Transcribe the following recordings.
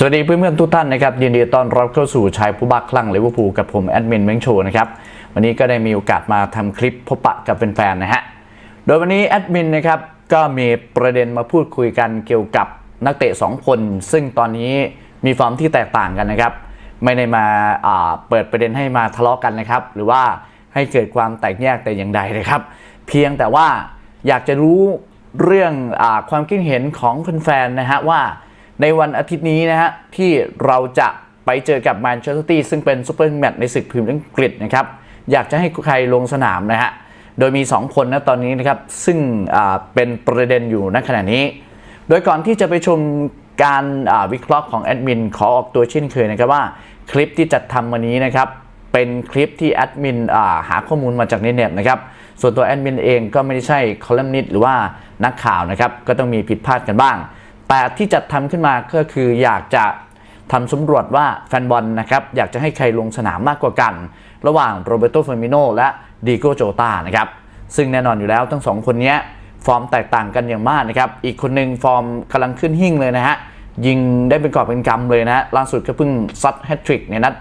สวัสดีเพื่อนๆทุกท่านนะครับยินดีต้อนรับเข้าสู่ชายผู้บักคลั่งลิเวอร์พูลกับผมแอดมินเม้งโชนะครับวันนี้ก็ได้มีโอกาสมาทำคลิปพบปะกับแฟนๆนะฮะโดยวันนี้แอดมินนะครับก็มีประเด็นมาพูดคุยกันเกี่ยวกับนักเตะ 2 คน ซึ่งตอนนี้มีฟอร์มที่แตกต่างกันนะครับ ไม่ได้มาาเปิดประเด็นให้มาทะเลาะกันนะครับ หรือว่าให้เกิดความแตกแยกแต่อย่างใดเลยครับ เพียงแต่ว่าอยากจะรู้เรื่องอความคิดเห็นของแฟนๆนะฮะว่า ในวันอาทิตย์นี้นะฮะที่เราจะไปเจอกับแมนเชสเตอร์ซิตี้ซึ่งเป็นซูเปอร์แมตช์ในศึกพรีเมียร์อังกฤษนะครับอยากจะให้ใครลงสนามนะฮะโดยมี 2 คนนะตอนนี้นะครับซึ่งเป็นประเด็นอยู่ณขณะนี้ โดยก่อนที่จะไปชมการวิเคราะห์ของแอดมินขอออกตัวเช่นเคยนะครับว่าคลิปที่จัดทำวันนี้นะครับเป็นคลิปที่แอดมินหาข้อมูลมาจากในเน็ตนะครับส่วนตัวแอดมินเองก็ไม่ได้ใช่คอลัมนิสต์หรือว่านักข่าวนะครับก็ต้องมีผิดพลาดกันบ้าง แต่ที่จัดทำขึ้นมาก็คืออยากจะทำสำรวจว่าแฟนบอลนะครับอยากจะให้ใครลงสนามมากกว่ากัน ระหว่างโรเบโตเฟอร์มิโนและดิโกโจตานะครับซึ่งแน่นอนอยู่แล้วทั้งสองคนนี้ฟอร์มแตกต่างกันอย่างมากนะครับ อีกคนหนึ่งฟอร์มกำลังขึ้นหิ่งเลยนะฮะ ยิงได้เป็นกอบเป็นกำเลยนะฮะล่าสุดก็เพิ่งซัดแฮตทริกในนัด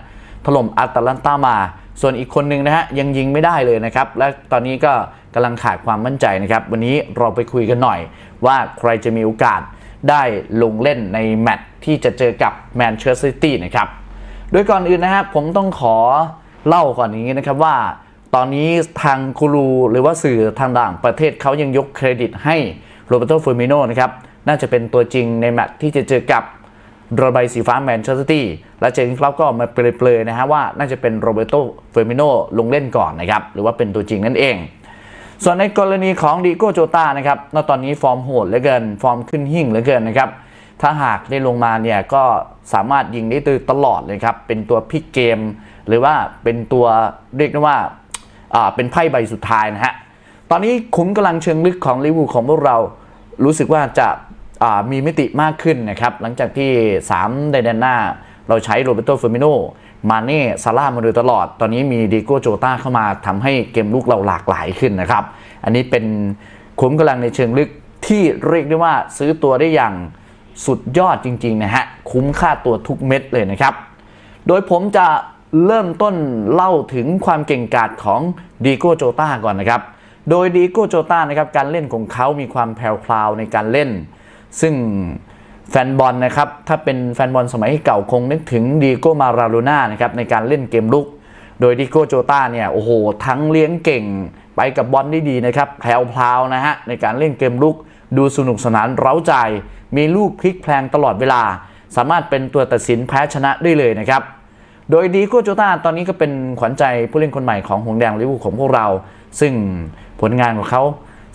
ถล่มอัตแลนตามา ส่วนอีกคนหนึ่งนะฮะยังยิงไม่ได้เลยนะครับ และตอนนี้ก็กำลังขาดความมั่นใจนะครับ วันนี้เราไปคุยกันหน่อยว่าใครจะมีโอกาส ได้ลงเล่นในแมตช์ที่จะเจอกับแมนเชสเตอร์ซิตี้นะครับโดยก่อนอื่นนะฮะผมต้องขอเล่าก่อนนี้นะครับว่า ตอนนี้ทางกูรูหรือว่าสื่อทางต่างประเทศเขายังยกเครดิตให้โรเบโตเฟอร์มิโนนะครับน่าจะเป็นตัวจริงในแมตช์ที่จะเจอกับโรใบสีฟ้าแมนเชสเตอร์ซิตี้และเจนคลับก็มาเปลยๆนะฮะว่าน่าจะเป็นโรเบโตเฟอร์มิโนลงเล่นก่อนนะครับ หรือว่าเป็นตัวจริงนั่นเอง ส่วนในกรณีของดีโก้โจตานะครับณตอนนี้ฟอร์มโหดเหลือเกิน ฟอร์มขึ้นหิ่งเหลือเกินนะครับถ้าหากได้ลงมาเนี่ยก็สามารถยิงได้ตลอดเลยครับ เป็นตัวพิกเกม หรือว่าเป็นตัวเรียกได้ว่าอ่าเป็นไพ่ใบสุดท้ายนะฮะ ตอนนี้ขุมกำลังเชิงลึกของลิเวอร์พูลของพวกเรา รู้สึกว่าจะอ่ามีมิติมากขึ้นนะครับ หลังจากที่3ในแดนหน้า เราใช้โรเบโตเฟอร์มิโน มาเน่ซาร่ามาโดยตลอด ตอนนี้มีดิโก้โจตาเข้ามาทำให้เกมลุกเราหลากหลายขึ้นนะครับ อันนี้เป็นขุมกำลังในเชิงลึกที่เรียกได้ว่าซื้อตัวได้อย่างสุดยอดจริงๆนะฮะ คุ้มค่าตัวทุกเม็ดเลยนะครับ โดยผมจะเริ่มต้นเล่าถึงความเก่งกาจของดีโก้โจตาก่อนนะครับ โดยดีโก้โจตานะครับการเล่นของเขามีความแผ่วๆในการเล่น ซึ่ง แฟนบอลนะครับ ถ้าเป็นแฟนบอลสมัยเก่าคงนึกถึงดีโก้มาราโดน่านะครับในการเล่นเกมลุก โดยดีโก้โจตาเนี่ยโอ้โห ทั้งเลี้ยงเก่ง ไปกับบอลได้ดีนะครับแพลวนะฮะในการเล่นเกมลุก ดูสนุกสนานเร้าใจ มีลูกพลิกแพลงตลอดเวลา สามารถเป็นตัวตัดสินแพ้ชนะได้เลยนะครับโดยดีโก้โจตาตอนนี้ก็เป็นขวัญใจผู้เล่นคนใหม่ของหงแดงลิเวอร์พูลของพวกเรา ซึ่งผลงานของเขา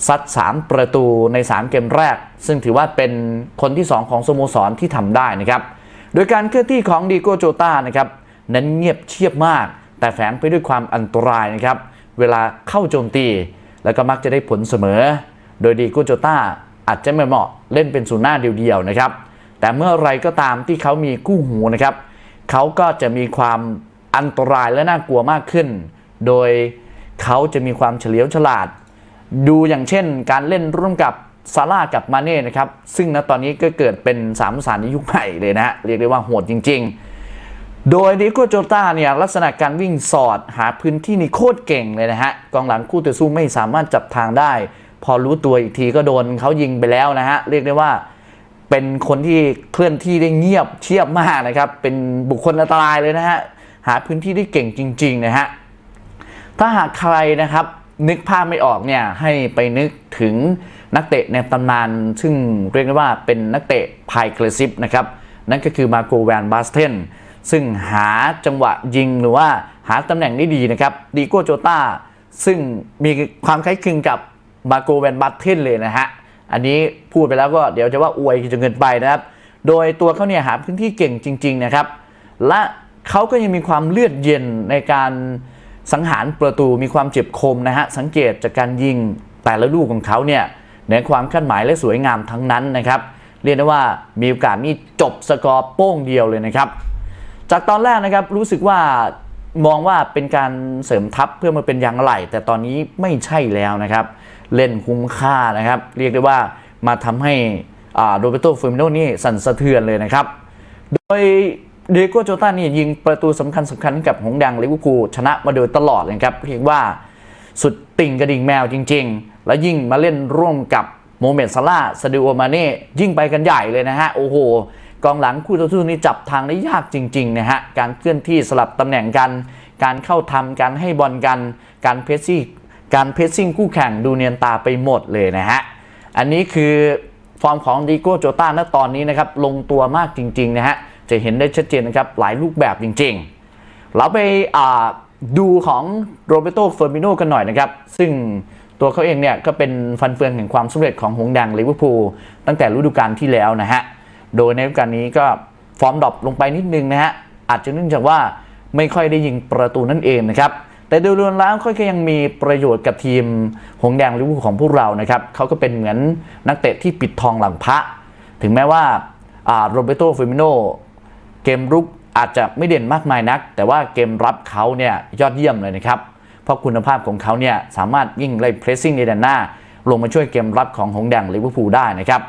ซัด 3 ประตูใน 3 เกมแรก ซึ่งถือว่าเป็นคนที่ 2 ของสโมสรที่ทำได้นะครับ โดยการเคลื่อนที่ของดีโกโจตานะครับนั้นเงียบเชียบมาก แต่แฝงไปด้วยความอันตรายนะครับ เวลาเข้าโจมตี แล้วก็มักจะได้ผลเสมอ โดยดีโกโจตาอาจจะไม่เหมาะเล่นเป็นศูนย์หน้าเดียวๆนะครับ แต่เมื่อไรก็ตามที่เขามีคู่หูนะครับเขาก็จะมีความอันตรายและน่ากลัวมากขึ้น โดยเขาจะมีความเฉลียวฉลาด ดูอย่างเช่นการเล่นร่วมกับซาร่ากับมาเน่นะครับ ซึ่งณตอนนี้ก็เกิดเป็นสามสารในยุคใหม่เลยนะเรียกได้ว่าโหดจริง ๆ โดยดิโก้โจตาเนี่ยลักษณะการวิ่งสอดหาพื้นที่นี่โคตรเก่งเลยนะฮะกองหลังคู่ต่อสู้ไม่สามารถจับทางได้ พอรู้ตัวอีกทีก็โดนเขายิงไปแล้วนะฮะเรียกได้ว่าเป็นคนที่เคลื่อนที่ได้เงียบเชียบมากนะครับ เป็นบุคคลอันตรายเลยนะฮะหาพื้นที่ได้เก่งจริง ๆ นะฮะถ้าหากใครนะครับ นึกภาพไม่ออกเนี่ยให้ไปนึกถึงนักเตะในตำนาน ซึ่งเรียกได้ว่าเป็นนักเตะพายเกรซิฟนะครับ นั่นก็คือมาโกแวนบาสเทนซึ่งหาจังหวะยิงหรือว่าหาตำแหน่งได้ดีนะครับดีโกโจตาซึ่งมีความคล้ายคลึงกับมาโกแวนบาสเทนเลยนะฮะ อันนี้พูดไปแล้วก็เดี๋ยวจะว่าอวยจนเกินไปนะครับ โดยตัวเขาเนี่ยหาพื้นที่เก่งจริง ๆนะครับ และเขาก็ยังมีความเลือดเย็นในการ สังหารประตูมีความเจ็บคมนะฮะสังเกตจากการยิงแต่ละลูกของเขาเนี่ยเหนือความคาดหมายและสวยงามทั้งนั้นนะครับ เรียกได้ว่ามีโอกาสนี่จบสกอร์โป้งเดียวเลยนะครับ จากตอนแรกนะครับรู้สึกว่ามองว่าเป็นการเสริมทัพเพื่อมาเป็นยางไหลแต่ตอนนี้ไม่ใช่แล้วนะครับ เล่นคุ้มค่านะครับ เรียกได้ว่ามาทำให้โรเบโตเฟอร์มิโนนี่สั่นสะเทือนเลยนะครับ โดย เดโก้โจต้านี่ยิงประตูสำคัญสำคัญกับหงส์แดงลิเวอร์พูลชนะมาโดยตลอดเลยครับเรียกว่าสุดติ่งกระดิ่งแมวจริง ๆ แล้วยิ่งมาเล่นร่วมกับโมเมนต์ซาร่าซาดิโอมาเน่ยิ่งไปกันใหญ่เลยนะฮะ โอ้โห กองหลังคู่ต่อสู้นี่จับทางได้ยากจริงๆนะฮะ การเคลื่อนที่สลับตำแหน่งกัน การเข้าทำการให้บอลกัน การเพรสซิ่งการเพรสซิ่งคู่แข่งดูเนียนตาไปหมดเลยนะฮะ อันนี้คือฟอร์มของดิโก้โจต้าณตอนนี้นะครับ ลงตัวมากจริงๆนะฮะ จะเห็นได้ชัดเจนนะครับ หลายรูปแบบจริงๆ เราไปาดูของโรเบโตเฟอร์มิโนกันหน่อยนะครับ ซึ่งตัวเขาเองเนี่ยก็เป็นฟันเฟืองแห่งความสำเร็จของหงส์แดงลิเวอร์พูลตั้งแต่ฤดูกาลที่แล้วนะฮะ โดยในฤดูกาลนี้ก็ฟอร์มดรอปลงไปนิดนึงนะฮะ อาจจะเนื่องจากว่าไม่ค่อยได้ยิงประตูนั่นเองนะครับแต่โดยรวมแล้วก็ยังมีประโยชน์กับทีมหงส์แดงลิเวอร์พูลของพวกเรานะครับเขาก็เป็นเหมือนนักเตะที่ปิดทองหลังพระ ถึงแม้ว่าโรเบโตเฟอร์มิโน เกมรุกอาจจะไม่เด่นมากมายนัก แต่ว่าเกมรับเขาเนี่ยยอดเยี่ยมเลยนะครับ เพราะคุณภาพของเขาเนี่ยสามารถยิ่งไล่เพรสซิ่งในด้านหน้า ลงมาช่วยเกมรับของหงแดงลิเวอร์พูลได้นะครับ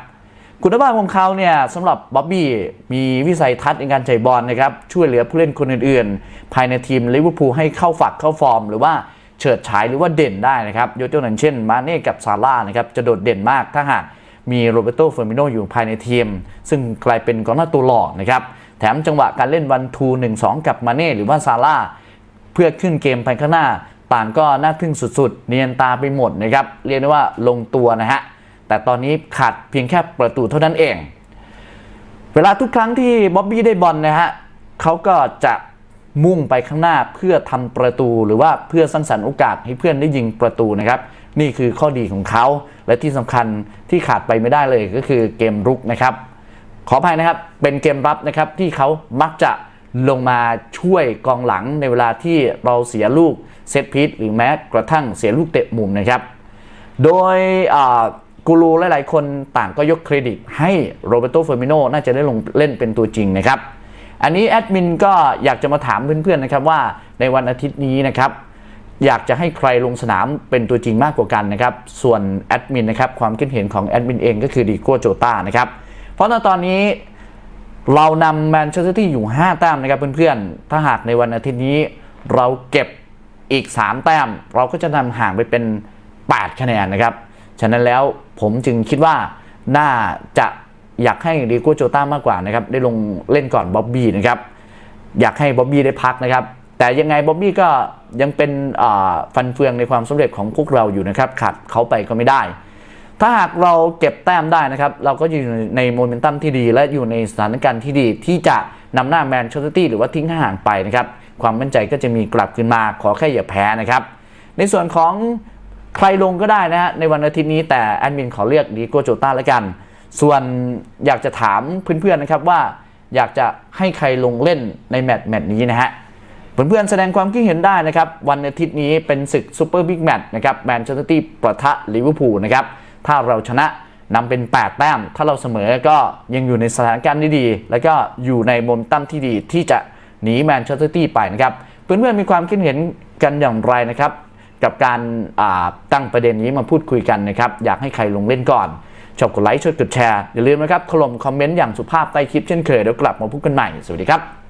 คุณภาพของเขาเนี่ยสำหรับบ๊อบบี้มีวิสัยทัศน์ในการใจบอลนะครับช่วยเหลือผู้เล่นคนอื่นๆ ภายในทีมลิเวอร์พูลให้เข้าฝักเข้าฟอร์ม หรือว่าเฉิดฉายหรือว่าเด่นได้นะครับยกตัวอย่างเช่น มาเน่กับซาร่านะครับจะโดดเด่นมากถ้าหากมีโรเบโตเฟอร์มิโนอยู่ภายในทีม ซึ่งกลายเป็นกองหน้าตัวหล่อนะครับ ถมจังหวะการเล่นวันทูหนึ่งสองกับมาเน่หรือว่าซาร่าเพื่อขึ้นเกมไปข้างหน้า ต่างก็น่าทึ่งสุดๆ เนียนตาไปหมดนะครับ เรียกได้ว่าลงตัวนะฮะ แต่ตอนนี้ขาดเพียงแค่ประตูเท่านั้นเอง เวลาทุกครั้งที่บ๊อบบี้ได้บอลนะฮะเขาก็จะมุ่งไปข้างหน้าเพื่อทำประตูหรือว่าเพื่อสร้างสรรค์โอกาสให้เพื่อนได้ยิงประตูนะครับ นี่คือข้อดีของเขาและที่สำคัญที่ขาดไปไม่ได้เลยก็คือเกมรุกนะครับ ขออภัยนะครับ เป็นเกมรับนะครับที่เขามักจะลงมาช่วยกองหลังในเวลาที่เราเสียลูกเซตพีทหรือแม้กระทั่งเสียลูกเตะมุมนะครับ โดยกูรูหลายๆ คนต่างก็ยกเครดิตให้โรเบโตเฟอร์มิโนน่าจะได้ลงเล่นเป็นตัวจริงนะครับ อันนี้แอดมินก็อยากจะมาถามเพื่อนๆนะครับว่าในวันอาทิตย์นี้นะครับอยากจะให้ใครลงสนามเป็นตัวจริงมากกว่ากันนะครับ ส่วนแอดมินนะครับความคิดเห็นของแอดมินเองก็คือดีโก้โจต้านะครับ เพราะตอนนี้เรานำแมนเชสเตอร์ซิตี้อยู่ 5 แต้มนะครับเพื่อนๆ ถ้าหากในวันอาทิตย์นี้เราเก็บอีก 3 แต้ม เราก็จะนำห่างไปเป็น 8 คะแนนนะครับ ฉะนั้นแล้วผมจึงคิดว่าน่าจะอยากให้ดีโก้โจต้ามากกว่านะครับได้ลงเล่นก่อนบ๊อบบี้นะครับอยากให้บ๊อบบี้ได้พักนะครับ แต่ยังไงบ๊อบบี้ก็ยังเป็นฟันเฟืองในความสำเร็จของพวกเราอยู่นะครับขาดเขาไปก็ไม่ได้ ถ้าหากเราเก็บแต้มได้นะครับ เราก็อยู่ในโมเมนตัมที่ดี และอยู่ในสถานการณ์ที่ดี ที่จะนำหน้าแมนเชสเตอร์ตี้หรือว่าทิ้งห่างไปนะครับ ความมั่นใจก็จะมีกลับขึ้นมาขอแค่อย่าแพ้นะครับ ในส่วนของใครลงก็ได้นะฮะในวันอาทิตย์นี้แต่แอดมินขอเลือกดีโกโจต้าแล้วกัน ส่วนอยากจะถามเพื่อนๆนะครับว่าอยากจะให้ใครลงเล่นในแมตช์แมตช์นี้นะฮะเพื่อนๆแสดงความคิดเห็นได้นะครับ วันอาทิตย์นี้เป็นศึกซูเปอร์บิ๊กแมตช์นะครับแมนเชสเตอร์ตี้ปะทะลิเวอร์พูลนะครับ ถ้าเราชนะนำเป็น 8 แต้ม ถ้าเราเสมอก็ยังอยู่ในสถานการณ์ที่ดี แล้วก็อยู่ในโมเมนตัมที่ดีที่จะหนีแมนเชสเตอร์ซิตี้ไปนะครับ เพื่อนๆมีความคิดเห็นกันอย่างไรนะครับ กับการตั้งประเด็นนี้มาพูดคุยกันนะครับ อยากให้ใครลงเล่นก่อน ชอบกดไลค์ช่วยกดแชร์ อย่าลืมนะครับถล่มคอมเมนต์อย่างสุภาพใต้คลิปเช่นเคยเดี๋ยวกลับมาพบกันใหม่ สวัสดีครับ